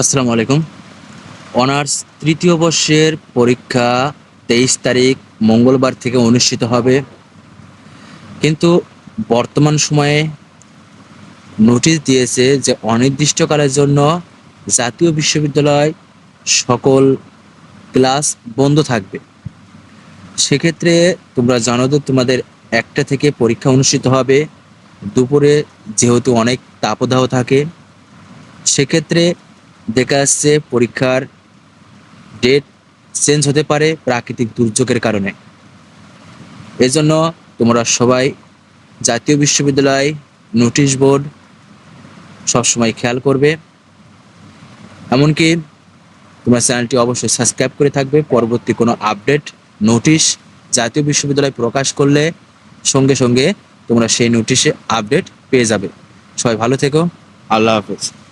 আসসালামু আলাইকুম। অনার্স তৃতীয় বর্ষের পরীক্ষা তেইশ তারিখ মঙ্গলবার থেকে অনুষ্ঠিত হবে। কিন্তু বর্তমান সময়ে নোটিশ দিয়েছে যে অনির্দিষ্টকালের জন্য জাতীয় বিশ্ববিদ্যালয় সকল ক্লাস বন্ধ থাকবে। সেক্ষেত্রে তোমরা জানো তো তোমাদের একটা থেকে পরীক্ষা অনুষ্ঠিত হবে। দুপুরে যেহেতু অনেক তাপদাহ থাকে, সেক্ষেত্রে দেখা যাচ্ছে পরীক্ষার ডেট চেঞ্জ হতে পারে প্রাকৃতিক দুর্যোগের কারণে। এজন্য তোমরা সবাই জাতীয় বিশ্ববিদ্যালয় নোটিশ বোর্ড সবসময় খেয়াল করবে। এমনকি তোমরা চ্যানেলটি অবশ্যই সাবস্ক্রাইব করে থাকবে। পরবর্তী কোনো আপডেট নোটিশ জাতীয় বিশ্ববিদ্যালয় প্রকাশ করলে সঙ্গে সঙ্গে তোমরা সেই নোটিশে আপডেট পেয়ে যাবে। সবাই ভালো থেকো। আল্লাহ হাফেজ।